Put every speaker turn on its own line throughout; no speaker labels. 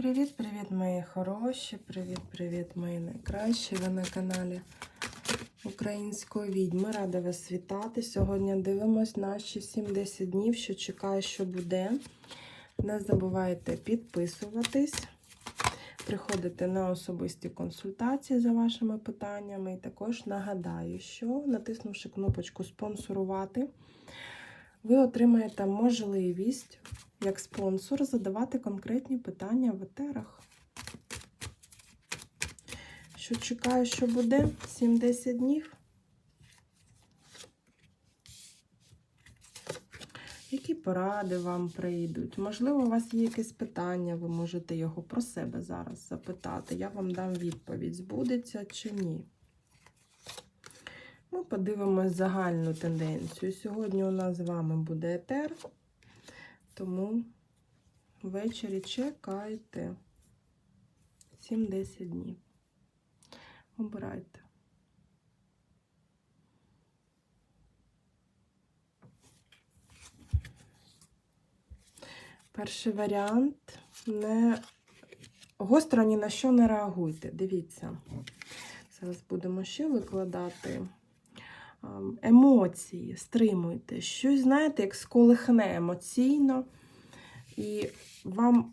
Привіт-привіт, мої хороші! Привіт-привіт, мої найкращі! Ви на каналі Української відьми. Рада вас вітати. Сьогодні дивимось наші 7-10 днів, що чекає, що буде. Не забувайте підписуватись, приходити на особисті консультації за вашими питаннями. І також нагадаю, що натиснувши кнопочку спонсорувати, ви отримаєте можливість як спонсор задавати конкретні питання в етерах. Що чекаю, що буде 7-10 днів. Які поради вам прийдуть? Можливо, у вас є якесь питання, ви можете його про себе зараз запитати. Я вам дам відповідь, збудеться чи ні. Ми подивимось загальну тенденцію. Сьогодні у нас з вами буде етер. Тому ввечері чекайте 7-10 днів. Обирайте. Перший варіант не гостро ні на що не реагуйте. Дивіться. Зараз будемо ще викладати емоції, стримуйте. Щось, знаєте, як сколихне емоційно, і вам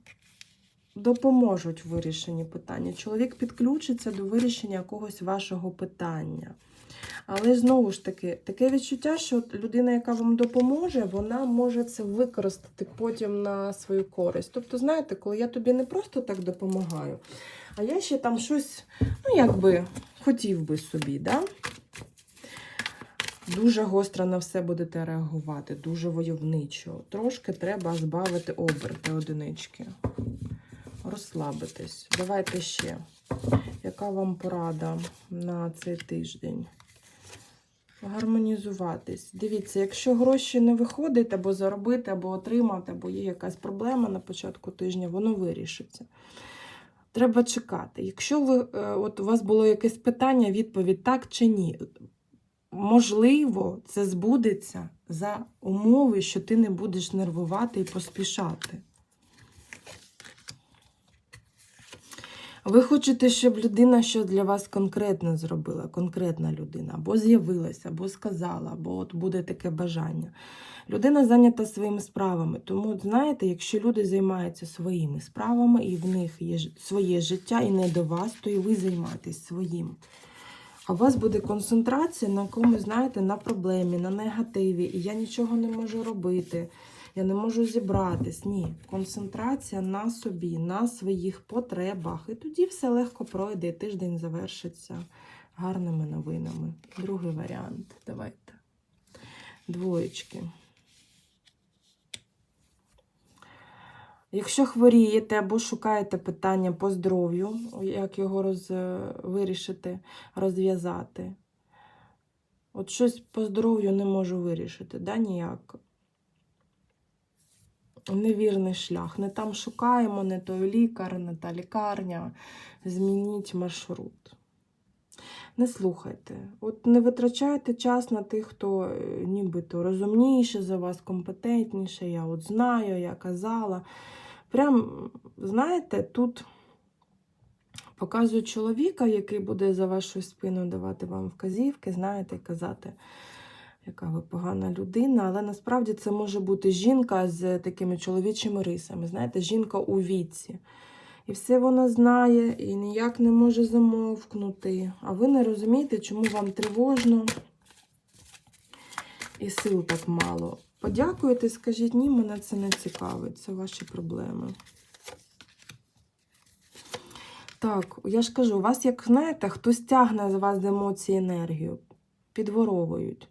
допоможуть в вирішенні питання. Чоловік підключиться до вирішення якогось вашого питання. Але знову ж таки, таке відчуття, що людина, яка вам допоможе, вона може це використати потім на свою користь. Тобто, знаєте, коли я тобі не просто так допомагаю, а я ще там щось, ну, якби хотів би собі, да? Дуже гостро на все будете реагувати, дуже войовничо. Трошки треба збавити оберти одинички. Розслабитись. Давайте ще. Яка вам порада на цей тиждень? Гармонізуватись. Дивіться, якщо гроші не виходить, або заробити, або отримати, або є якась проблема на початку тижня, воно вирішиться. Треба чекати. Якщо ви, е, от у вас було якесь питання, відповідь так чи ні. Можливо, це збудеться за умови, що ти не будеш нервувати і поспішати. Ви хочете, щоб людина щось для вас конкретне зробила, конкретна людина, або з'явилася, або сказала, або от буде таке бажання. Людина зайнята своїми справами. Тому, знаєте, якщо люди займаються своїми справами, і в них є своє життя, і не до вас, то і ви займаєтесь своїм. У вас буде концентрація на комусь, знаєте, на проблемі, на негативі, і я нічого не можу робити. Я не можу зібратись. Ні, концентрація на собі, на своїх потребах. І тоді все легко пройде, і тиждень завершиться гарними новинами. Другий варіант. Давайте. Двоєчки. Якщо хворієте або шукаєте питання по здоров'ю, як його роз... вирішити, розв'язати. От щось по здоров'ю не можу вирішити, да, ніяк невірний шлях. Не там шукаємо, не той лікар, не та лікарня. Змініть маршрут. Не слухайте. От не витрачайте час на тих, хто е, нібито розумніше за вас, компетентніше. Я от знаю, я казала. Прям, знаєте, тут показують чоловіка, який буде за вашу спину давати вам вказівки, знаєте, і казати яка ви погана людина, але насправді це може бути жінка з такими чоловічими рисами. Знаєте, жінка у віці. І все вона знає, і ніяк не може замовкнути. А ви не розумієте, чому вам тривожно і сил так мало. Подякуйте, скажіть, ні, мене це не цікавить, це ваші проблеми. Так, я ж кажу, у вас, як знаєте, хтось тягне з вас з емоції енергію, підворовують.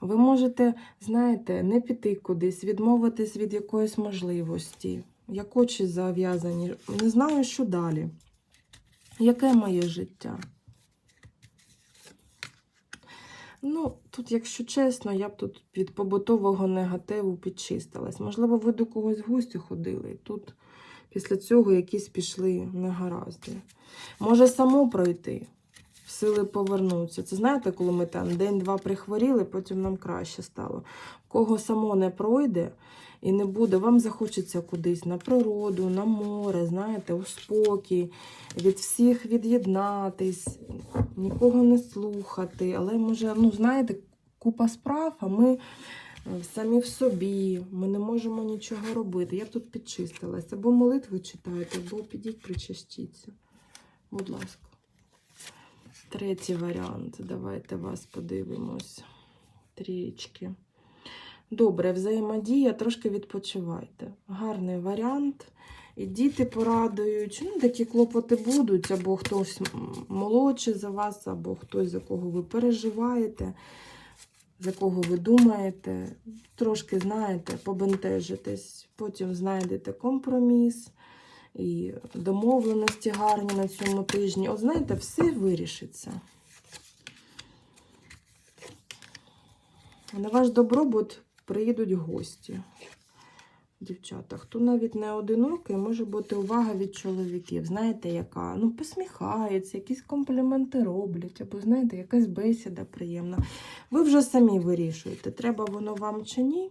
Ви можете, знаєте, не піти кудись, відмовитись від якоїсь можливості, як очі зав'язані. Не знаю, що далі. Яке моє життя? Ну, тут, якщо чесно, я б тут від побутового негативу підчистилась. Можливо, ви до когось в гості ходили, і тут після цього якісь пішли негаразди. Може, само пройти сили повернуться. Це знаєте, коли ми там день-два прихворіли, потім нам краще стало. Кого само не пройде, і не буде. Вам захочеться кудись на природу, на море, знаєте, у спокій, від всіх від'єднатись, нікого не слухати. Але може, ну, знаєте, купа справ, а ми е, самі в собі, ми не можемо нічого робити. Я тут підчистилась. Або молитви читайте, або підіть, причастіться. Будь ласка. Третій варіант. Давайте вас подивимось. Трічки. Добре, взаємодія, трошки відпочивайте. Гарний варіант. І діти порадують. Ну, такі клопоти будуть, або хтось молодший за вас, або хтось, за кого ви переживаєте, за кого ви думаєте. Трошки, знаєте, побентежитесь, потім знайдете компроміс і домовленості гарні на цьому тижні. От знаєте, все вирішиться. На ваш добробут приїдуть гості. Дівчата, хто навіть не одинокий, може бути увага від чоловіків. Знаєте, яка? Ну, посміхаються, якісь компліменти роблять, або, знаєте, якась бесіда приємна. Ви вже самі вирішуєте, треба воно вам чи ні.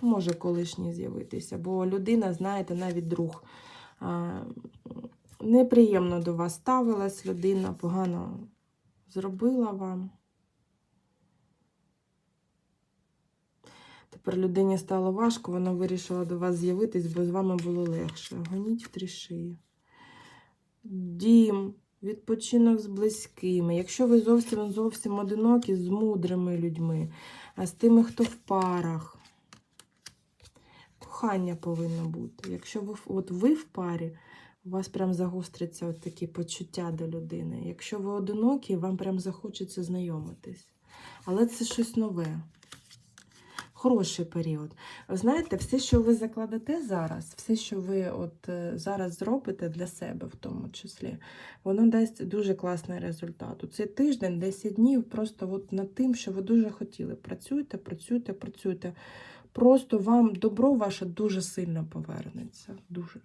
Може колишній з'явитися, бо людина, знаєте, навіть друг неприємно до вас ставилась, людина погано зробила вам. Тепер людині стало важко, вона вирішила до вас з'явитись, бо з вами було легше. Гоніть в три шиї. Дім, відпочинок з близькими. Якщо ви зовсім зовсім одинокі, з мудрими людьми, а з тими, хто в парах. Кохання повинно бути. Якщо ви, от ви в парі, у вас прям загостриться от такі почуття до людини. Якщо ви одинокі, вам прям захочеться знайомитись. Але це щось нове. Хороший період. Знаєте, все, що ви закладете зараз, все, що ви от е, зараз зробите для себе, в тому числі, воно дасть дуже класний результат. У цей тиждень, 10 днів, просто от над тим, що ви дуже хотіли. Працюйте, працюйте, працюйте. Просто вам добро ваше дуже сильно повернеться. Дуже.